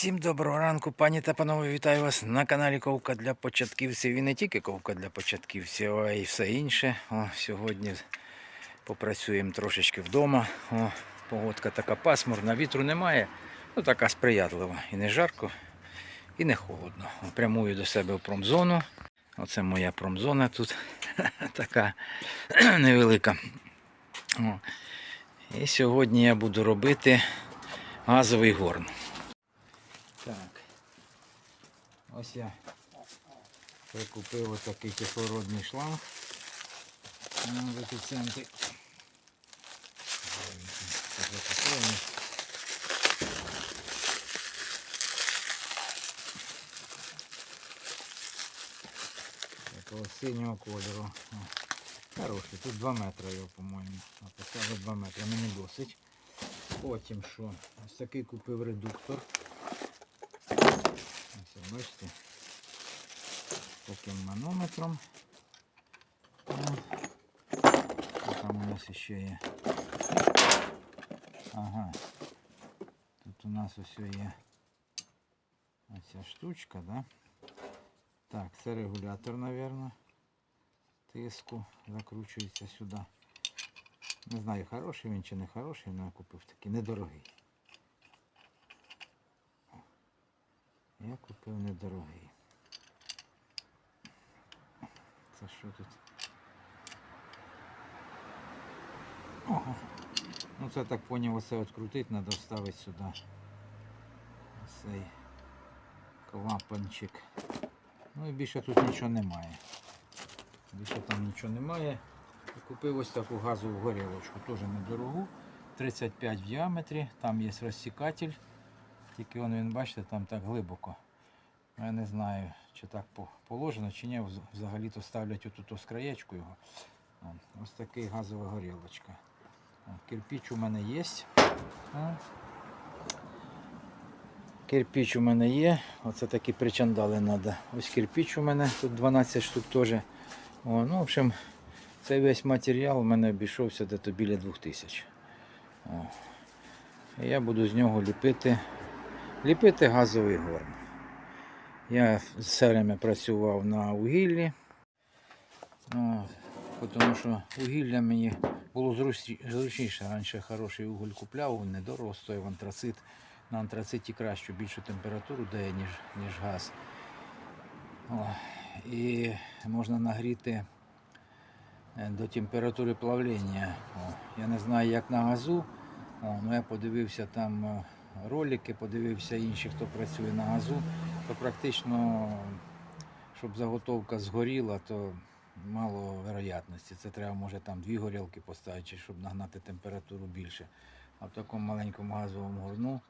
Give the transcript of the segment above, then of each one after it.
Всім доброго ранку, пані та панове, вітаю вас на каналі Ковка для початківців. І не тільки ковка для початківців, а й все інше. О, сьогодні попрацюємо трошечки вдома. О, погодка така пасмурна, вітру немає. Ну така сприятлива. І не жарко, і не холодно. Прямую до себе в промзону. Оце моя промзона тут така невелика. О. І сьогодні я буду робити газовий горн. Так. Ось я прикупив отакий кислородний шланг в епіцентрі. Такого синього кольору. Хороший, тут 2 метри його, по-моєму. Написали 2 метри, мені досить. Потім що? Ось такий купив редуктор. Бачите, таким манометром. Там у нас ще є? Ага. Тут у нас ось є оця штучка, да? Так, це регулятор, мабуть. Тиску закручується сюди. Не знаю, хороший він чи не хороший, але я купив такий недорогий. Я купив недорогий. Це що тут? Ого. Ну це так поняв, оце відкрутити, треба вставити сюди. Цей клапанчик. Ну і більше тут нічого немає. Більше там нічого немає. І Купив ось таку газову горілочку, теж недорогу. 35 в діаметрі, там є розсікатель. Тільки он, він, бачите, там так глибоко. Я не знаю, чи так положено, чи ні. Взагалі-то ставлять отут ось краєчку його. Ось такий газова горілочка. Кирпіч у мене є. Кирпіч у мене є. Оце такі причандали треба. Ось кирпіч у мене, тут 12 штук теж. О, ну, в общем, цей весь матеріал у мене обійшовся десь біля 2000. О. Я буду з нього ліпити, ліпити газовий горн. Я все время працював на вугіллі. Тому що вугілля мені було зручніше. Раніше хороший уголь купляв, недорого стоїв антрацит. На антрациті кращу, більшу температуру дає, ніж, ніж газ. О, і можна нагріти е, до температури плавлення. О, я не знаю, як на газу. О, ну я подивився там е, ролики, подивився інші, хто працює на газу, то практично, щоб заготовка згоріла, то мало вероятності. Це треба може там дві горілки поставити, щоб нагнати температуру більше. А в такому маленькому газовому горну,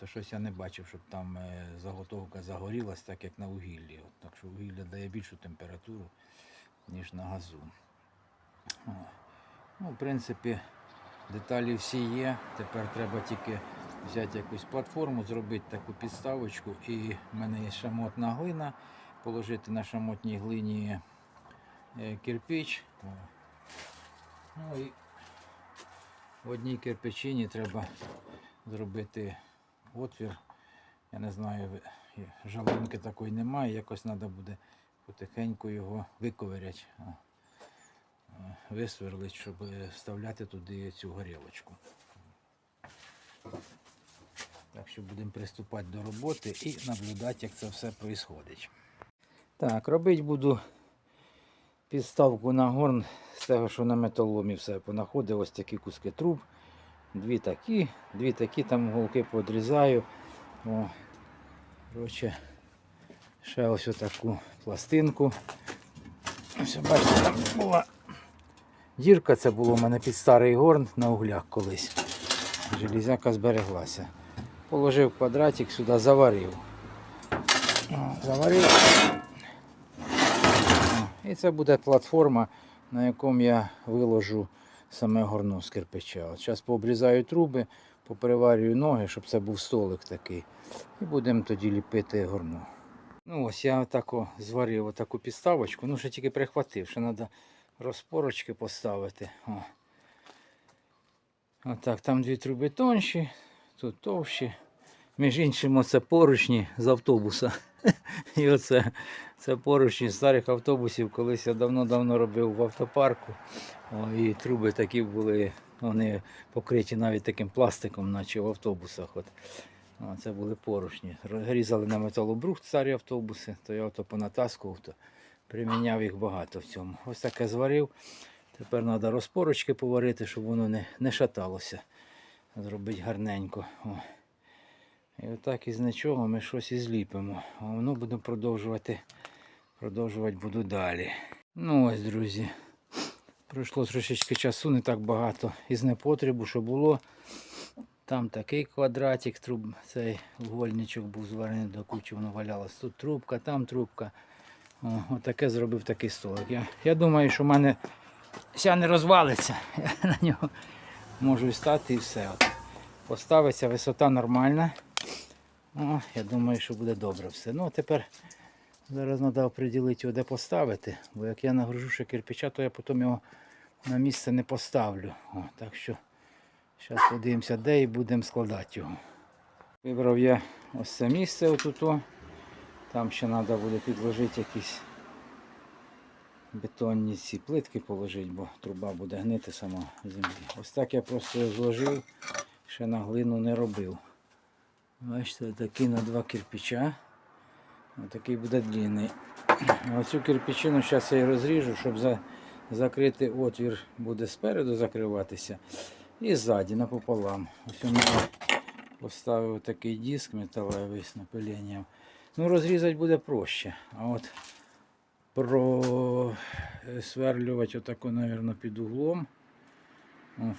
то щось я не бачив, щоб там е, заготовка загорілась, так як на вугіллі. От, так що вугілля дає більшу температуру, ніж на газу. Ну, в принципі, деталі всі є. Тепер треба тільки взяти якусь платформу, зробити таку підставочку. І в мене є шамотна глина, положити на шамотній глині е, кирпич. Ну і в одній кирпичині треба зробити отвір. Я не знаю, жалинки такої немає, якось треба буде потихеньку його виковиряти. Е, щоб е, вставляти туди цю горілочку. Так що будемо приступати до роботи і наблюдати, як це все відбувається. Так, робити буду підставку на горн з того, що на металоломі все понаходив. Ось такі куски труб. Дві такі, дві такі там голки подрізаю. О, коротше, ще ось таку пластинку. Ось бачите, там була Дірка це було в мене під старий горн на углях колись. Железяка збереглася. Положив квадратик сюди, заварив. Заварив. І це буде платформа, на якому я виложу саме горно з кирпича. От зараз пообрізаю труби, попереварюю ноги, щоб це був столик такий. І будемо тоді ліпити горно. Ну ось я отако зварив отаку підставочку, ну ще тільки прихватив, ще треба розпорочки поставити. О. Отак, там дві труби тонші, тут товщі. Між іншим, оце поручні з автобуса. І оце це поручні з старих автобусів. Колись я давно-давно робив в автопарку. О, і труби такі були, вони покриті навіть таким пластиком, наче в автобусах. От. О, це були поручні. Різали на металобрухт старі автобуси, то я ото понатаскував, то приміняв їх багато в цьому. Ось таке зварив. Тепер треба розпорочки поварити, щоб воно не, не шаталося. Зробити гарненько. О. І отак із нічого ми щось і зліпимо. А воно буде продовжувати, продовжувати буду далі. Ну ось, друзі. Пройшло трошечки часу, не так багато із непотребу, що було. Там такий квадратик, труб, цей угольничок був зварений до кучі, воно валялось. Тут трубка, там трубка. О, отаке зробив такий столик. Я, я думаю, що в мене ся не розвалиться. Я на нього можу і стати і все. От. Поставиться висота нормальна. О, я думаю, що буде добре все. Ну, а тепер зараз треба оприділити його, де поставити. Бо як я нагружу ще кирпича, то я потім його на місце не поставлю. О, так що зараз подивимося, де і будемо складати його. Вибрав я ось це місце отут. Там ще треба буде підложити якісь бетонні ці плитки положити, бо труба буде гнити сама землі. Ось так я просто зложив, ще на глину не робив. Бачите, такий на два кирпича. Отакий буде длинний. Оцю кирпичину зараз я і розріжу, щоб за, закрити отвір буде спереду закриватися. І ззаді напополам. Ось у мене поставив такий диск металевий з напиленням. Ну, розрізати буде проще. А от просверлювати отако, мабуть, під углом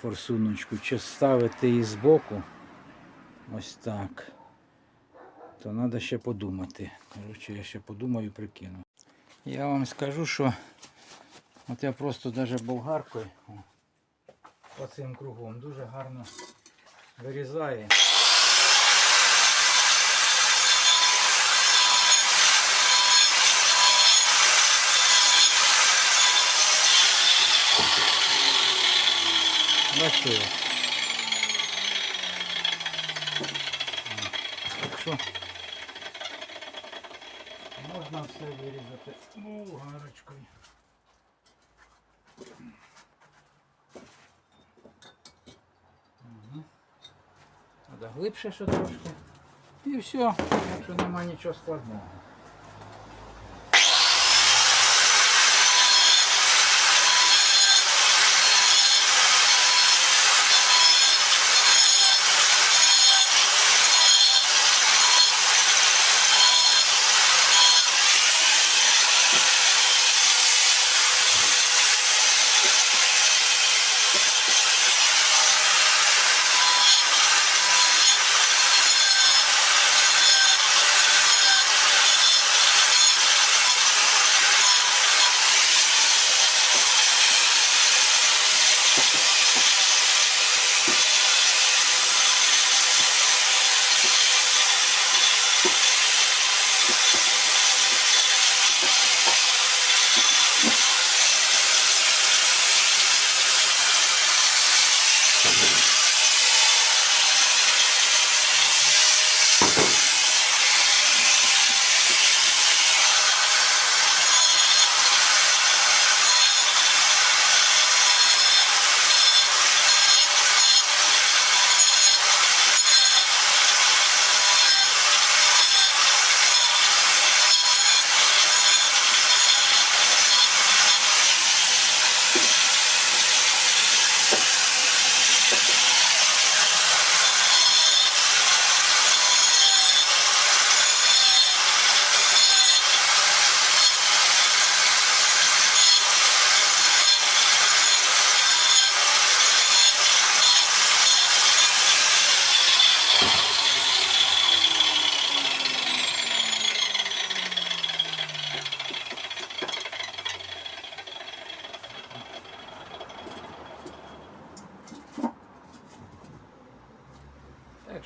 форсуночку, чи ставити її збоку. Ось так. То треба ще подумати. Коротше, я ще подумаю, прикину. Я вам скажу, що от я просто навіть болгаркою по цим кругом дуже гарно вирізає. Бачите? Так що можна все вирізати болгарочкою. Угу. Треба глибше ще трошки. І все, якщо немає нічого складного.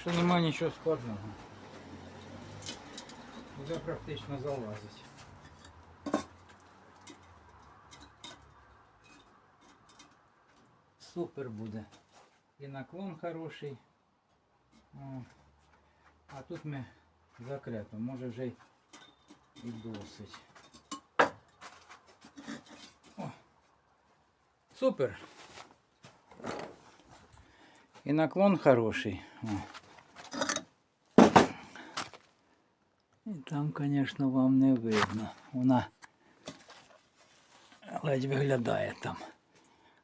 Що нема нічого складного. Вже практично залазить. Супер буде. І наклон хороший. А тут ми закрепимо, може вже й досить. О. Супер. І наклон хороший. О. там, звісно, вам не видно. Вона ледь виглядає там.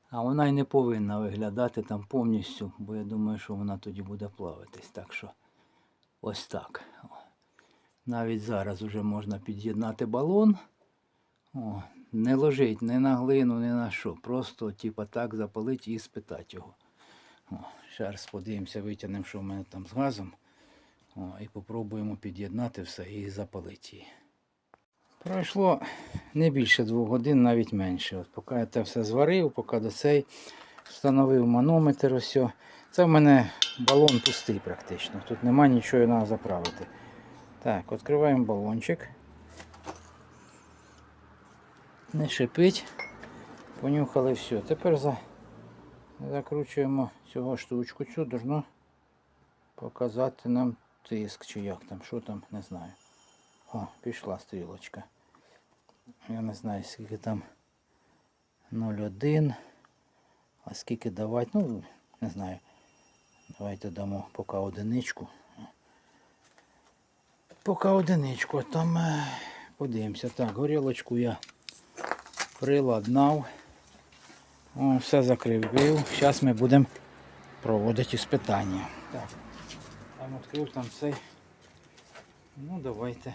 А вона й не повинна виглядати там повністю, бо я думаю, що вона тоді буде плавитись. Так що ось так. Навіть зараз вже можна під'єднати балон. О, не ложить ні на глину, ні на що. Просто типа так запалити і спитати його. Ще подивимося, витягнемо, що в мене там з газом. О, і попробуємо під'єднати все і запалити її. Пройшло не більше двох годин, навіть менше. От поки я це все зварив, поки до цей встановив манометр. Ось. Це в мене балон пустий практично. Тут нема нічого треба заправити. Так, відкриваємо балончик. Не шипить. Понюхали все. Тепер за... закручуємо цього штучку. Цю должно показати нам тиск чи як там, що там, не знаю. О, пішла стрілочка. Я не знаю, скільки там 0,1. А скільки давати, ну, не знаю. Давайте дамо поки одиничку. Поки одиничку, там е, подивимося. Так, горілочку я приладнав. О, все закрив. Зараз ми будемо проводити іспитання. Так, там відкрив там цей. Ну давайте.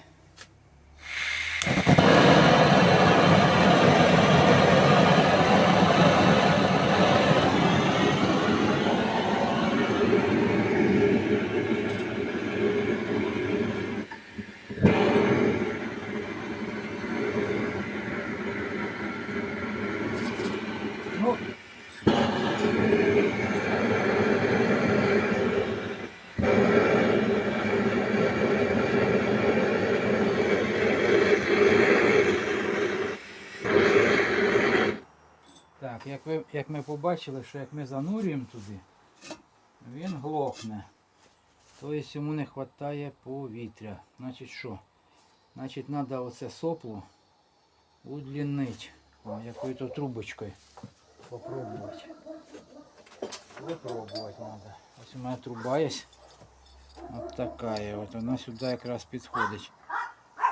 Ну, Так, як, ви, як ми побачили, що як ми занурюємо туди, він глохне. Тобто йому не вистачає повітря. Значить що? Значить треба оце сопло удлінити. Якою-то трубочкою. Попробувати. Випробувати треба. Ось у мене труба є. Ось така. От вона сюди якраз підходить.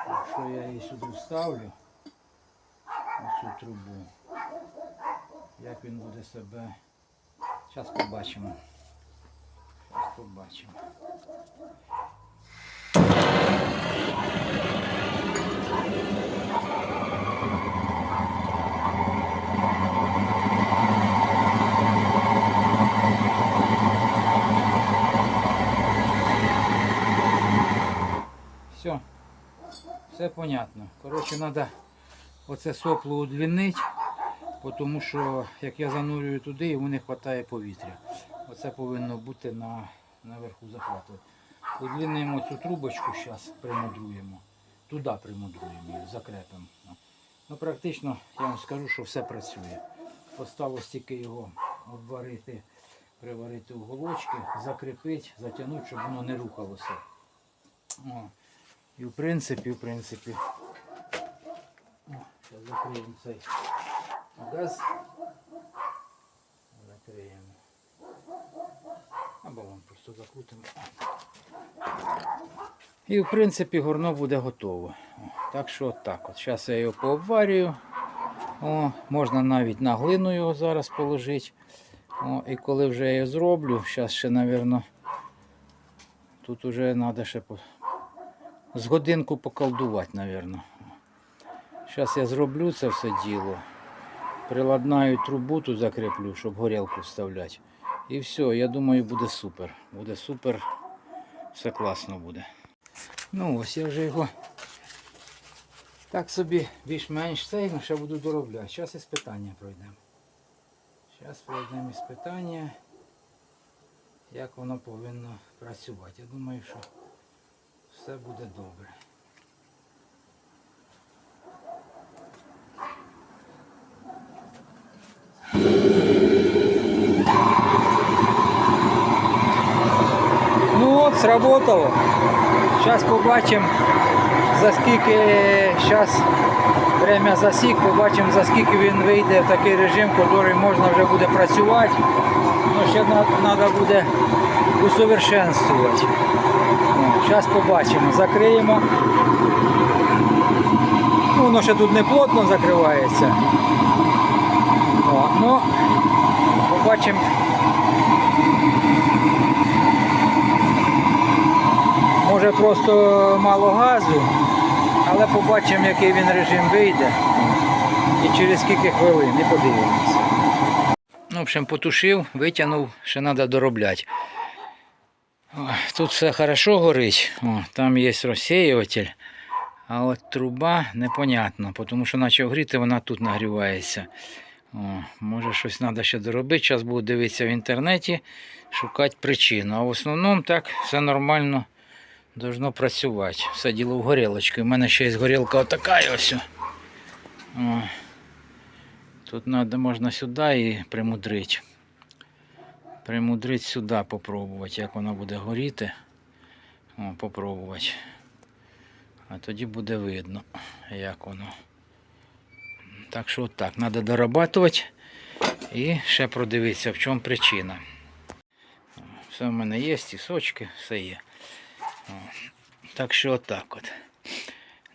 Якщо я її сюди вставлю, оцю трубу, як він буде себе. Зараз побачимо. Зараз побачимо. Все. Все понятно. Коротше, треба оце сопло удлінити, тому що як я занурюю туди, йому не вистачає повітря. Оце повинно бути на, наверху захвату. Удлінимо цю трубочку, зараз примудруємо. Туди примудруємо її, закрепимо. Ну, практично я вам скажу, що все працює. Осталось тільки його обварити, приварити в голочки, закріпити, затягнути, щоб воно не рухалося. О. І в принципі, в принципі. Зараз закриємо цей газ. Закриємо. Або вам просто закрутимо. І в принципі горно буде готово. Так що так от. Зараз я його пообварюю. О, можна навіть на глину його зараз положити. О, і коли вже я його зроблю, зараз ще, мабуть, тут вже треба ще по- з годинку поколдувати, мабуть. Зараз я зроблю це все діло. Приладнаю трубу тут закріплю, щоб горілку вставляти. І все, я думаю, буде супер. Буде супер. Все класно буде. Ну ось я вже його так собі більш-менш цей, ну, ще буду доробляти. Зараз іспитання пройдемо. Зараз пройдемо іспитання, як воно повинно працювати. Я думаю, що все буде добре. Ну от сработало. Зараз побачимо, за скільки зараз время засік, побачимо, за скільки він вийде в такий режим, який можна вже буде працювати. Ну, ще треба буде усовершенствувати. Зараз побачимо. Закриємо. Ну, воно ще тут не плотно закривається. Ну, побачимо. Може просто мало газу, але побачимо, який він режим вийде. І через скільки хвилин, і подивимося. Ну, в общем, потушив, витягнув, ще треба доробляти. Тут все хорошо горить, О, там є розсіюватель, а от труба непонятно, тому що почав гріти, вона тут нагрівається. О, може щось треба ще доробити. Зараз буду дивитися в інтернеті, шукати причину. А в основному так все нормально должно працювати. Все діло в горілочці. У мене ще є горілка отака ось. О. Тут надо, можна сюди і примудрити. Примудрити сюди попробувати, як вона буде горіти. О, попробувати. А тоді буде видно, як воно. Так що так, треба дорабатувати і ще продивитися, в чому причина. Все в мене є, тісочки, все є. Так що отак от.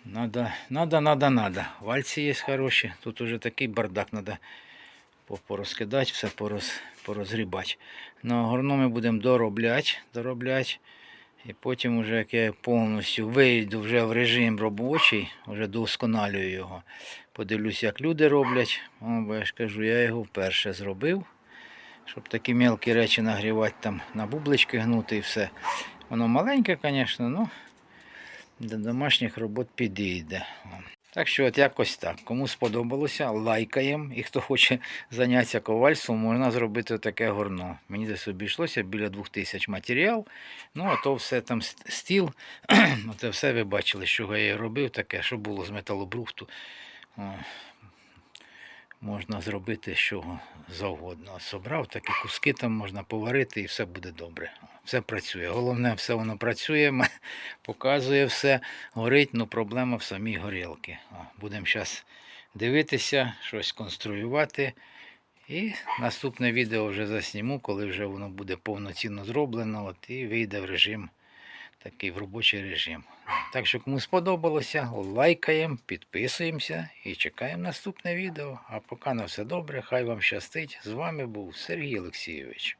Надо, надо, надо, надо. Вальці є хороші. Тут уже такий бардак треба порозкидати, все пороз, порозгрібати. На агрономі будемо доробляти, доробляти. І потім, вже як я повністю вийду вже в режим робочий, вже досконалюю його. Подивлюсь, як люди роблять. О, бо я ж кажу, я його вперше зробив. Щоб такі мелкі речі нагрівати там на бублички гнути і все. Воно маленьке, звісно, ну до домашніх робот підійде. Так що от якось так. Кому сподобалося, лайкаємо. І хто хоче зайнятися ковальством, можна зробити таке горно. Мені десь обійшлося біля 2000 матеріал. Ну, а то все там стіл. Це все ви бачили, чого я робив таке, що було з металобрухту. О, можна зробити чого завгодно. Собрав такі куски, там можна поварити і все буде добре. Все працює. Головне, все воно працює, показує все, горить, ну проблема в самій горілці. Будемо зараз дивитися, щось конструювати. І наступне відео вже засніму, коли вже воно буде повноцінно зроблено от, і вийде в режим, такий в робочий режим. Так що кому сподобалося, лайкаємо, підписуємося і чекаємо наступне відео. А поки на все добре, хай вам щастить. З вами був Сергій Олексійович.